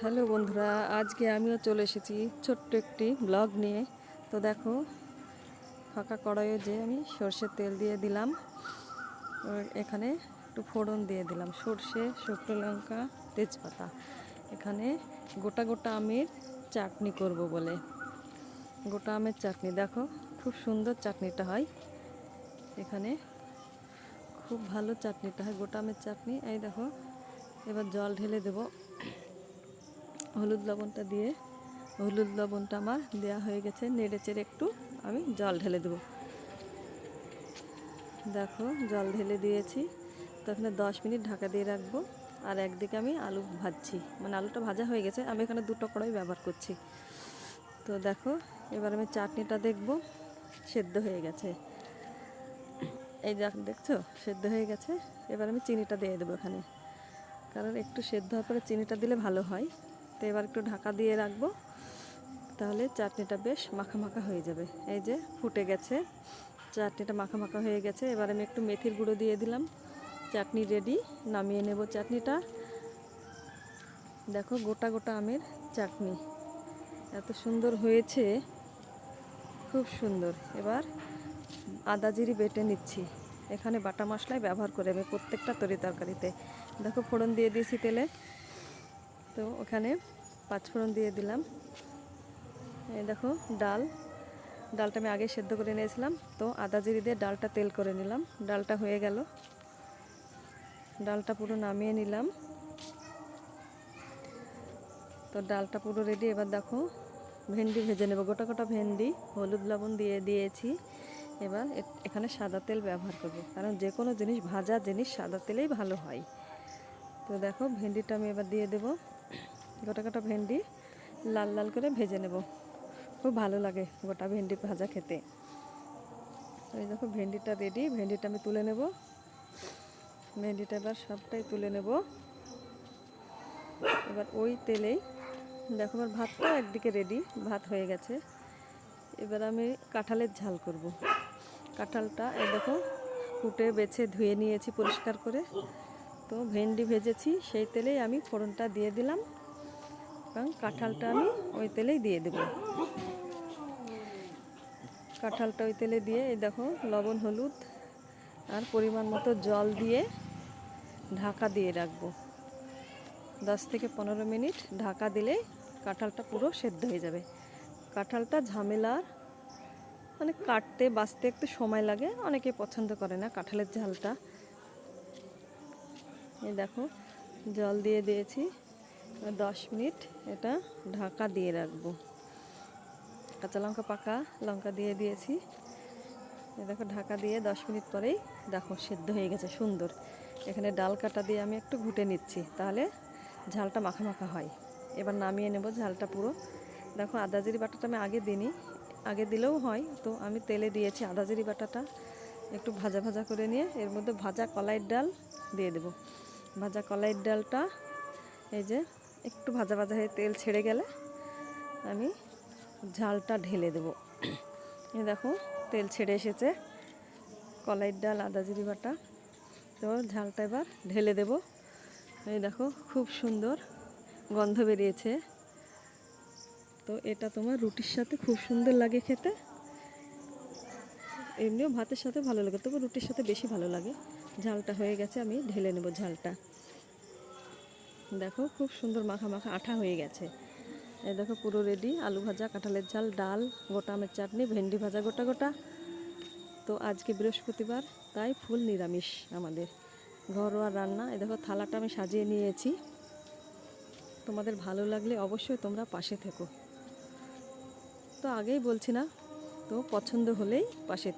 Hello বন্ধুরা, আজকে আমিও চলে এসেছি ছোট্ট একটি ব্লগ নিয়ে। তো দেখো, ফাঁকা কড়াইয়ে যে আমি সর্ষের তেল দিয়ে দিলাম এখানে একটু ফোড়ন দিয়ে দিলাম, সর্ষে, শুকনো লঙ্কা, তেজপাতা। এখানে গোটা গোটা আমের চাটনি করব বলে। গোটা আমের চাটনি, দেখো, খুব সুন্দর চাটনিটা হয়। এখানে খুব ভালো চাটনিটা হয়, গোটা আমের চাটনি। এই দেখো, এবার জল ঢেলে দেবো। হলুদ লবণটা দিয়ে, হলুদ লবণটা আমার দেওয়া হয়ে গেছে, নেড়ে চেড়ে একটু আমি জল ঢেলে দেবো। দেখো, জল ঢেলে দিয়েছি। তো এখানে দশ মিনিট ঢাকা দিয়ে রাখব। আর একদিকে আমি আলু ভাজছি। মানে আলুটা ভাজা হয়ে গেছে, আমি এখানে দুটো কড়াই ব্যবহার করছি। তো দেখো, এবার আমি চাটনিটা দেখব, সেদ্ধ হয়ে গেছে। এই দেখ দেখছ, সেদ্ধ হয়ে গেছে। এবার আমি চিনিটা দিয়ে দেবো এখানে। কারণ একটু সেদ্ধ হওয়ার পরে চিনিটা দিলে ভালো হয়। তো এবার একটু ঢাকা দিয়ে রাখব। তাহলে চাটনিটা বেশ মাখা মাখা হয়ে যাবে। এই যে ফুটে গেছে। চাটনিটা মাখা মাখা হয়ে গেছে। এবার আমি একটু মেথির গুঁড়ো দিয়ে দিলাম। চাটনি রেডি নামিয়ে নেব চাটনিটা। দেখো গোটা গোটা আমের চাটনি। এত সুন্দর হয়েছে। খুব সুন্দর। এবার আদা জিরি বেটে নিচ্ছি। এখানে বাটা মশলাই ব্যবহার করে আমি প্রত্যেকটা তরি তরকারিতে। দেখো ফোড়ন দিয়ে দিয়েছি তেলে। তো ওখানে পাঁচফোড়ন দিয়ে দিলাম। এই দেখো, ডাল। ডালটা আমি আগে সেদ্ধ করে নিয়েছিলাম। তো আদা জিরি দিয়ে ডালটা তেল করে নিলাম। ডালটা হয়ে গেল। ডালটা পুরো নামিয়ে নিলাম। তো ডালটা পুরো রেডি এবার দেখো, ভেন্ডি ভেজে নেব। গোটা গোটা ভেন্ডি, হলুদ লবণ দিয়ে দিয়েছি। এবার এখানে সাদা তেল ব্যবহার করব। কারণ যে কোনো জিনিস, ভাজা জিনিস সাদা তেলেই ভালো হয়। তো দেখো, ভেন্ডিটা আমি এবার দিয়ে দেব। গোটা গোটা ভেন্ডি লাল লাল করে ভেজে নেব। খুব ভালো লাগে গোটা ভেন্ডি ভাজা খেতে। এই দেখো ভেন্ডিটা রেডি ভেন্ডিটা আমি তুলে নেব। ভেন্ডিটা এবার সবটাই তুলে নেব। এবার ওই তেলেই দেখো আমার ভাতটা একদিকে রেডি ভাত হয়ে গেছে। এবার আমি কাঁঠালের ঝাল করব। কাঁঠালটা এই দেখো কুটে বেছে ধুয়ে নিয়েছি পরিষ্কার করে। তো ভেন্ডি ভেজেছি, সেই তেলেই আমি ফোড়নটা দিয়ে দিলাম। এবং কাঁঠালটা আমি ওই তেলেই দিয়ে দেব। কাঁঠালটা ওই তেলে দিয়ে এই দেখো, লবণ, হলুদ আর পরিমাণ মতো জল দিয়ে ঢাকা দিয়ে রাখব। দশ থেকে পনেরো মিনিট ঢাকা দিলে কাঁঠালটা পুরো সেদ্ধ হয়ে যাবে। কাঁঠালটা ঝামেলার মানে কাটতে, বাঁচতে একটু সময় লাগে, অনেকে পছন্দ করে না কাঁঠালের ঝালটা। এই দেখো, জল দিয়ে দিয়েছি। দশ মিনিট এটা ঢাকা দিয়ে রাখব। কাঁচা লঙ্কা পাকা লঙ্কা দিয়ে দিয়েছি। দেখো ঢাকা দিয়ে দশ মিনিট পরেই দেখো সেদ্ধ হয়ে গেছে, সুন্দর। এখানে ডাল কাটা দিয়ে আমি একটু ঘুটে নিচ্ছি, তাহলে ঝালটা মাখা মাখা হয়। এবার নামিয়ে নেব ঝালটা পুরো। দেখো আদা জিরি বাটাটা আমি আগে দিইনি, আগে দিলেও হয়, তো আমি তেলে দিয়েছি আদা জিরি বাটাটা। একটু ভাজা ভাজা করে নিয়ে এর মধ্যে ভাজা কলাইয়ের ডাল দিয়ে দেব। ভাজা কলাইয়ের ডালটা এই যে একটু ভাজা ভাজা হয়ে তেল ছেড়ে গেলে আমি ঝালটা ঢেলে দেব। দেখো, তেল ছেড়ে এসেছে। কলাইয়ের ডাল, আদা জিরি বাটা। তো ঝালটা এবার ঢেলে দেব। এই দেখো, খুব সুন্দর গন্ধ বেরিয়েছে। তো এটা তোমার রুটির সাথে খুব সুন্দর লাগে খেতে। এমনিও ভাতের সাথে ভালো লাগে, তবে রুটির সাথে বেশি ভালো লাগে। ঝালটা হয়ে গেছে, আমি ঢেলে নেব ঝালটা। দেখো খুব সুন্দর মাখা মাখা আঠা হয়ে গেছে। এই দেখো পুরো রেডি আলু ভাজা, কাঁঠালের ঝাল, ডাল, গোটা আমের চাটনি, ভেন্ডি ভাজা গোটা গোটা। তো আজকে বৃহস্পতিবার, তাই ফুল নিরামিষ আমাদের। ঘরোয়া রান্না, এই দেখো থালাটা আমি সাজিয়ে নিয়েছি। তোমাদের ভালো লাগলে অবশ্যই তোমরা পাশে থেকো। তো আগেই বলছি না, তো পছন্দ হলেই পাশে